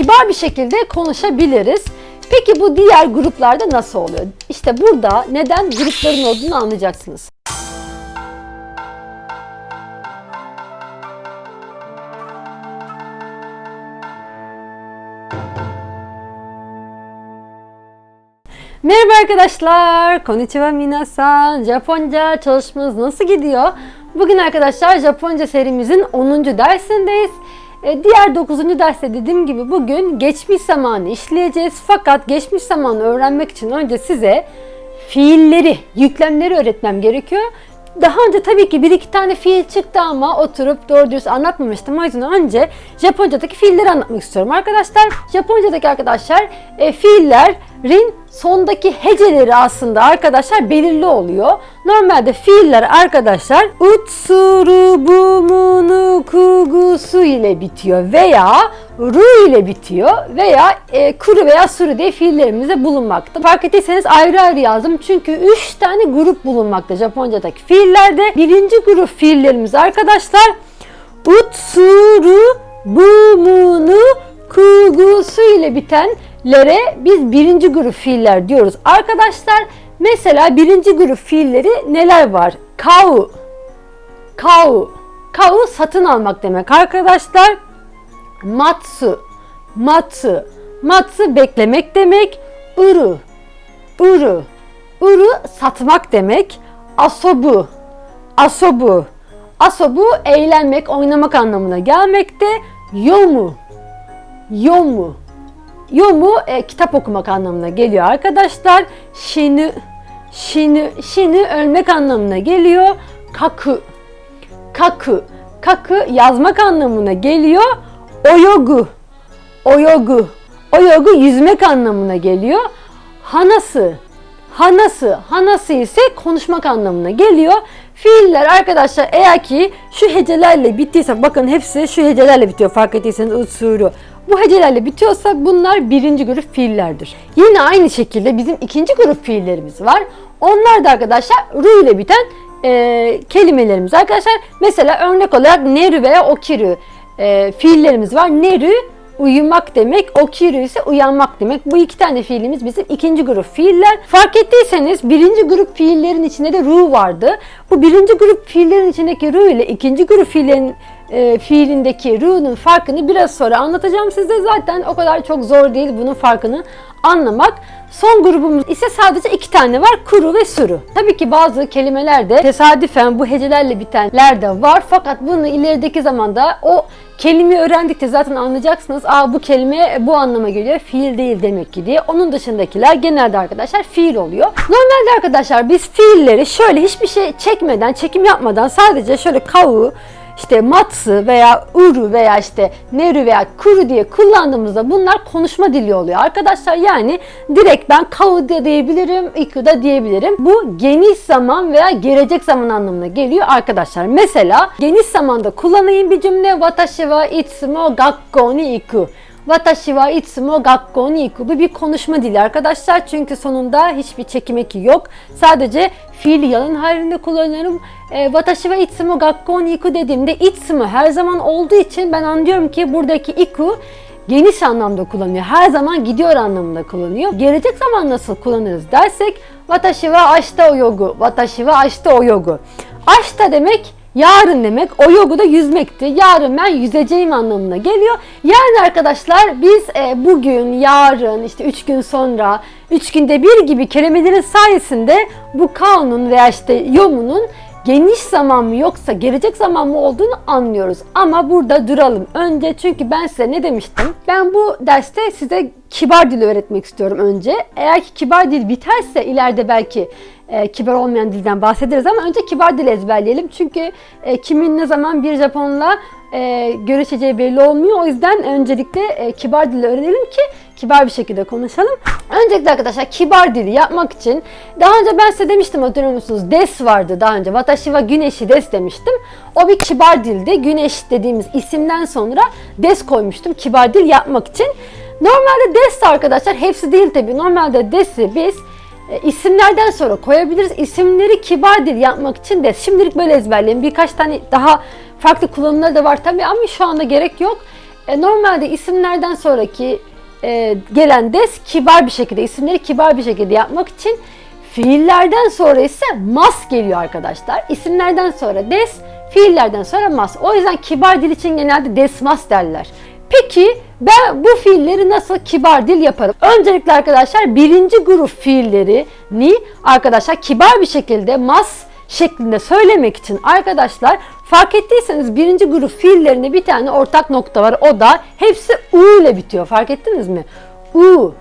kibar bir şekilde konuşabiliriz. Peki bu diğer gruplarda nasıl oluyor? İşte burada neden grupların olduğunu anlayacaksınız. Merhaba arkadaşlar. Konnichiwa minasan. Japonca çalışmamız nasıl gidiyor? Bugün arkadaşlar Japonca serimizin 10. dersindeyiz. E, Diğer 9. derste dediğim gibi bugün geçmiş zamanı işleyeceğiz. Fakat geçmiş zamanı öğrenmek için önce size fiilleri, yüklemleri öğretmem gerekiyor. Daha önce tabii ki bir iki tane fiil çıktı ama oturup doğru dürüst anlatmamıştım. O yüzden önce Japonca'daki fiilleri anlatmak istiyorum arkadaşlar. Japonca'daki arkadaşlar e, fiillerin sondaki heceleri aslında arkadaşlar belirli oluyor. Normalde fiiller arkadaşlar utsurubumunu kugusu ile bitiyor veya ru ile bitiyor veya e, kuru veya suru diye fiillerimizde bulunmakta. Fark ettiyseniz ayrı ayrı yazdım çünkü 3 tane grup bulunmakta Japonca'daki fiillerde. Birinci grup fiillerimiz arkadaşlar utsuru bumunu kugusu ile bitenlere biz birinci grup fiiller diyoruz. Arkadaşlar mesela birinci grup fiilleri neler var? Kau, kau, kau satın almak demek arkadaşlar. Matsu, matsu, matsu beklemek demek. Uru, uru, uru satmak demek. Asobu, asobu, asobu eğlenmek, oynamak anlamına gelmekte. Yomu, yomu, yomu e, kitap okumak anlamına geliyor arkadaşlar. Shinu, shinu, shinu ölmek anlamına geliyor. Kaku, kaku, kaku yazmak anlamına geliyor. Oyogu, oyogu, oyogu yüzmek anlamına geliyor. Hanası, hanası, hanası ise konuşmak anlamına geliyor. Fiiller arkadaşlar eğer ki şu hecelerle bittiyse bakın hepsi şu hecelerle bitiyor fark ettiyseniz usulü. Bu hecelerle bitiyorsa bunlar birinci grup fiillerdir. Yine aynı şekilde bizim ikinci grup fiillerimiz var. Onlar da arkadaşlar ru ile biten e, kelimelerimiz. Arkadaşlar mesela örnek olarak neru veya okiru e, fiillerimiz var. Neru uyumak demek, okiru ise uyanmak demek. Bu iki tane fiilimiz bizim ikinci grup fiiller. Fark ettiyseniz birinci grup fiillerin içinde de ru vardı. Bu birinci grup fiillerin içindeki ru ile ikinci grup fiillerin e, fiilindeki ru'nun farkını biraz sonra anlatacağım size. Zaten o kadar çok zor değil bunun farkını anlamak. Son grubumuz ise sadece iki tane var. Kuru ve suru. Tabii ki bazı kelimelerde tesadüfen bu hecelerle bitenler de var. Fakat bunu ilerideki zamanda o kelimeyi öğrendikçe zaten anlayacaksınız. Aa bu kelime bu anlama geliyor. Fiil değil demek ki diye. Onun dışındakiler genelde arkadaşlar fiil oluyor. Normalde arkadaşlar biz fiilleri şöyle hiçbir şey çekmeden, çekim yapmadan sadece şöyle kavu, işte matsı veya uru veya işte neru veya kuru diye kullandığımızda bunlar konuşma dili oluyor arkadaşlar. Yani direkt ben kavu da diyebilirim, iku da diyebilirim. Bu geniş zaman veya gelecek zaman anlamına geliyor arkadaşlar. Mesela geniş zamanda kullanayım bir cümle watashi wa itsumo gakko ni iku. Watashi wa itsumo gakko ni iku. Bu bir konuşma dili arkadaşlar. Çünkü sonunda hiçbir çekim eki yok. Sadece fiili yalın halinde kullanıyorum. E, watashi wa itsumo gakko ni iku dediğimde itsumo her zaman olduğu için ben anlıyorum ki buradaki iku geniş anlamda kullanıyor. Her zaman gidiyor anlamında kullanıyor. Gelecek zaman nasıl kullanırız dersek watashi wa ashita oyogu. Watashi wa ashita oyogu. Ashita demek Yarın demek, o yogu da yüzmekti. Yarın ben yüzeceğim anlamına geliyor. Yani arkadaşlar biz e, bugün, yarın, işte 3 gün sonra, 3 günde bir gibi kelimelerin sayesinde bu kanun veya işte yomunun geniş zaman mı yoksa gelecek zaman mı olduğunu anlıyoruz. Ama burada duralım. Önce çünkü ben size ne demiştim? Ben bu derste size kibar dil öğretmek istiyorum önce. Eğer ki kibar dil biterse ileride belki e, kibar olmayan dilden bahsederiz ama önce kibar dil ezberleyelim. Çünkü e, kimin ne zaman bir Japonla e, görüşeceği belli olmuyor. O yüzden öncelikle e, kibar dili öğrenelim ki kibar bir şekilde konuşalım. Öncelikle arkadaşlar kibar dili yapmak için daha önce ben size demiştim hatırlıyor musunuz? Des vardı daha önce. Watashi wa güneşi des demiştim. O bir kibar dildi. Güneş dediğimiz isimden sonra des koymuştum kibar dil yapmak için. Normalde des arkadaşlar hepsi değil tabii. Normalde desi biz e, isimlerden sonra koyabiliriz. İsimleri kibar dil yapmak için de şimdilik böyle ezberleyin. Birkaç tane daha farklı kullanımları da var tabii ama şu anda gerek yok. E, normalde isimlerden sonraki e, gelen des kibar bir şekilde isimleri kibar bir şekilde yapmak için fiillerden sonra ise mas geliyor arkadaşlar. İsimlerden sonra des, fiillerden sonra mas. O yüzden kibar dil için genelde des mas derler. Peki ben bu fiilleri nasıl kibar dil yaparım? Öncelikle arkadaşlar birinci grup fiillerini arkadaşlar kibar bir şekilde mas şeklinde söylemek için arkadaşlar fark ettiyseniz birinci grup fiillerinde bir tane ortak nokta var. O da hepsi u ile bitiyor. Fark ettiniz mi? U,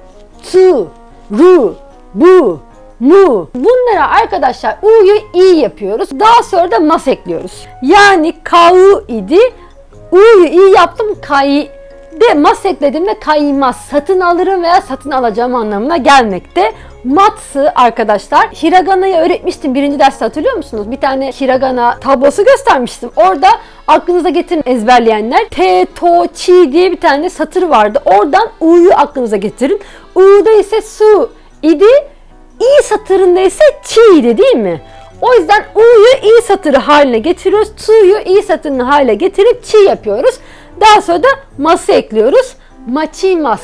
tu, ru, bu, mu. Bunlara arkadaşlar u'yu i yapıyoruz. Daha sonra da mas ekliyoruz. Yani kau idi. U'yu i yaptım kai de mas eklediğimde kaymaz. Satın alırım veya satın alacağım anlamına gelmekte. Matsı arkadaşlar. Hiragana'yı öğretmiştim birinci derste hatırlıyor musunuz? Bir tane hiragana tablosu göstermiştim. Orada aklınıza getirin ezberleyenler. Te, to, chi diye bir tane satır vardı. Oradan u'yu aklınıza getirin. U'da ise su idi. i satırında ise chi idi değil mi? O yüzden u'yu i satırı haline getiriyoruz. Tu'yu i satırını haline getirip chi yapıyoruz. Daha sonra da mas'ı ekliyoruz. Machimas.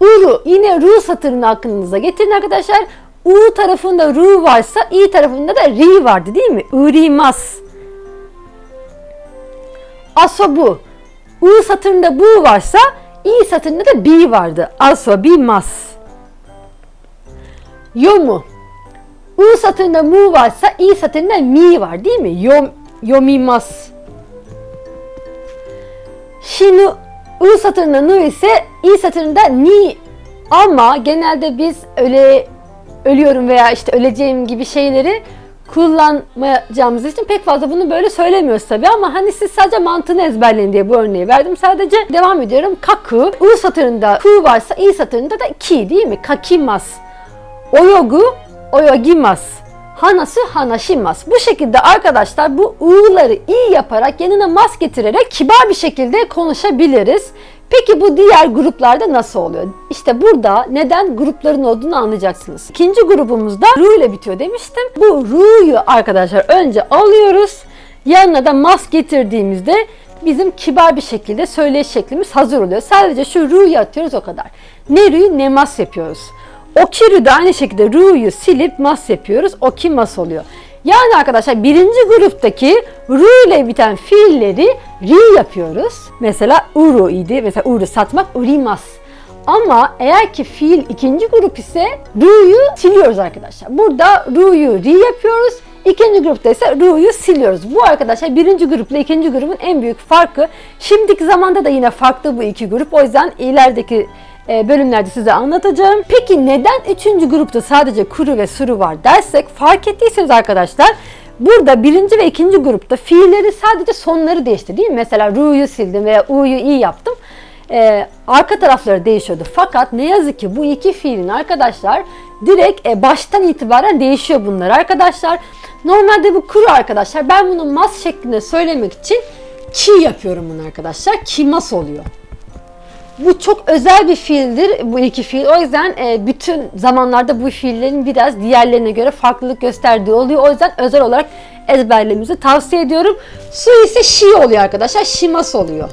Uru. Yine ru satırını aklınıza getirin arkadaşlar. U tarafında ru varsa i tarafında da ri vardı değil mi? Urimas. Asobu. U satırında bu varsa i satırında da bi vardı. Asobimas. Yomu. U satırında mu varsa i satırında mi var değil mi? Yom, yomimas. Şimdi U satırında nu ise i satırında ni ama genelde biz öyle ölüyorum veya işte öleceğim gibi şeyleri kullanmayacağımız için pek fazla bunu böyle söylemiyoruz tabi ama hani siz sadece mantığını ezberleyin diye bu örneği verdim. Sadece devam ediyorum. Kaku, U satırında ku varsa i satırında da ki değil mi? Kakimas. Oyogu, oyogimas. Hanasu hanashimas. Bu şekilde arkadaşlar bu u'ları i yaparak yanına mas getirerek kibar bir şekilde konuşabiliriz. Peki bu diğer gruplarda nasıl oluyor? İşte burada neden grupların olduğunu anlayacaksınız. İkinci grubumuzda ru ile bitiyor demiştim. Bu ru'yu arkadaşlar önce alıyoruz. Yanına da mas getirdiğimizde bizim kibar bir şekilde söyleyiş şeklimiz hazır oluyor. Sadece şu ru'yu atıyoruz o kadar. Ne ru'yu ne mas yapıyoruz. Okiru da aynı şekilde ru'yu silip mas yapıyoruz. Oki mas oluyor. Yani arkadaşlar birinci gruptaki ru ile biten fiilleri ri yapıyoruz. Mesela uru idi. Mesela uru satmak urimas. Ama eğer ki fiil ikinci grup ise ru'yu siliyoruz arkadaşlar. Burada ru'yu ri yapıyoruz. İkinci grupta ise ru'yu siliyoruz. Bu arkadaşlar birinci grupla ikinci grubun en büyük farkı. Şimdiki zamanda da yine farklı bu iki grup. O yüzden ilerideki bölümlerde size anlatacağım. Peki neden üçüncü grupta sadece kuru ve suru var dersek fark ettiyseniz arkadaşlar burada birinci ve ikinci grupta fiillerin sadece sonları değişti değil mi? Mesela ru'yu sildim veya u'yu i yaptım. Ee, arka tarafları değişiyordu. Fakat ne yazık ki bu iki fiilin arkadaşlar direkt e, baştan itibaren değişiyor bunlar arkadaşlar. Normalde bu kuru arkadaşlar ben bunu mas şeklinde söylemek için ki yapıyorum bunu arkadaşlar. Kimas oluyor. Bu çok özel bir fiildir bu iki fiil. O yüzden e, bütün zamanlarda bu fiillerin biraz diğerlerine göre farklılık gösterdiği oluyor. O yüzden özel olarak ezberlememizi tavsiye ediyorum. Su ise şi oluyor arkadaşlar. Şimas oluyor.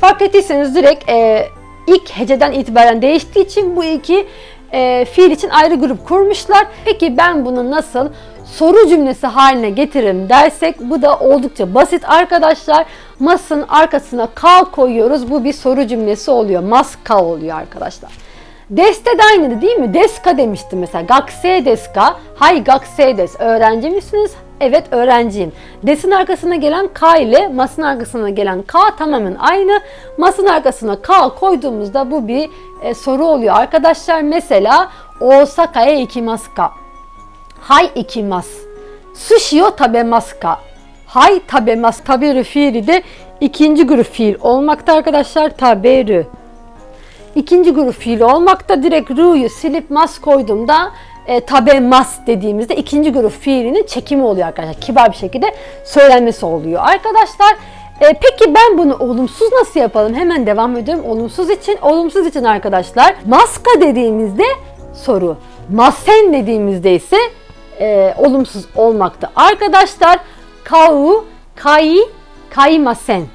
Fark ettiyseniz direkt e, ilk heceden itibaren değiştiği için bu iki e, fiil için ayrı grup kurmuşlar. Peki ben bunu nasıl soru cümlesi haline getiririm dersek bu da oldukça basit arkadaşlar. Mas'ın arkasına ka koyuyoruz. Bu bir soru cümlesi oluyor. Mas ka oluyor arkadaşlar. Deste de aynıydı değil mi? Deska demiştim mesela. Gakse deska. Hay gakse des. Öğrenci misiniz? Evet öğrenciyim. Des'in arkasına gelen K ile mas'ın arkasına gelen K tamamen aynı. Mas'ın arkasına K koyduğumuzda bu bir e, soru oluyor arkadaşlar. Mesela Osaka'ya ikimasu ka? Hay ikimasu. Sushi o tabemasu ka? Hay tabemas. Taberu fiili de ikinci grup fiil olmakta arkadaşlar. Taberu. İkinci grup fiil olmakta. Direkt ru'yu silip mas koyduğumda e, tabemas dediğimizde ikinci grup fiilinin çekimi oluyor arkadaşlar. Kibar bir şekilde söylenmesi oluyor. Arkadaşlar e, peki ben bunu olumsuz nasıl yapalım? Hemen devam ediyorum. Olumsuz için, olumsuz için arkadaşlar maska dediğimizde soru. Masen dediğimizde ise e, olumsuz olmakta. Arkadaşlar kau, kai, kaimasen.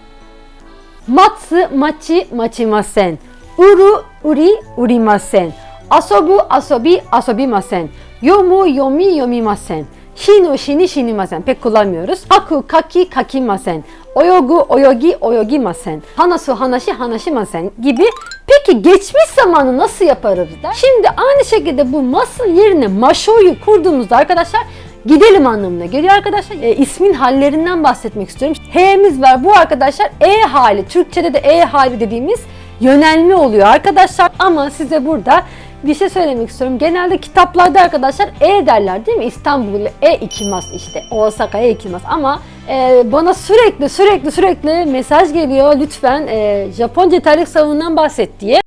Matsu machi machimasen. Uru uri urimasen. Asobu asobi asobimasen. Yomu yomi yomimasen. Shinu shini shinimasen. Pek kullanmıyoruz. Haku kaki kakimasen. Oyogu oyogi oyogimasen. Hanasu hanashi hanashimasen gibi. Peki geçmiş zamanı nasıl yaparız der? Şimdi aynı şekilde bu masın yerine maşoyu kurduğumuzda arkadaşlar gidelim anlamına geliyor arkadaşlar. E, ismin hallerinden bahsetmek istiyorum. H'miz var. Bu arkadaşlar E hali. Türkçede de E hali dediğimiz yönelme oluyor arkadaşlar. Ama size burada bir şey söylemek istiyorum. Genelde kitaplarda arkadaşlar E derler değil mi? İstanbul E ikimas işte. Osaka E ikimas. Ama e, bana sürekli sürekli sürekli mesaj geliyor. Lütfen e, Japonca yeterlik savunundan bahset diye.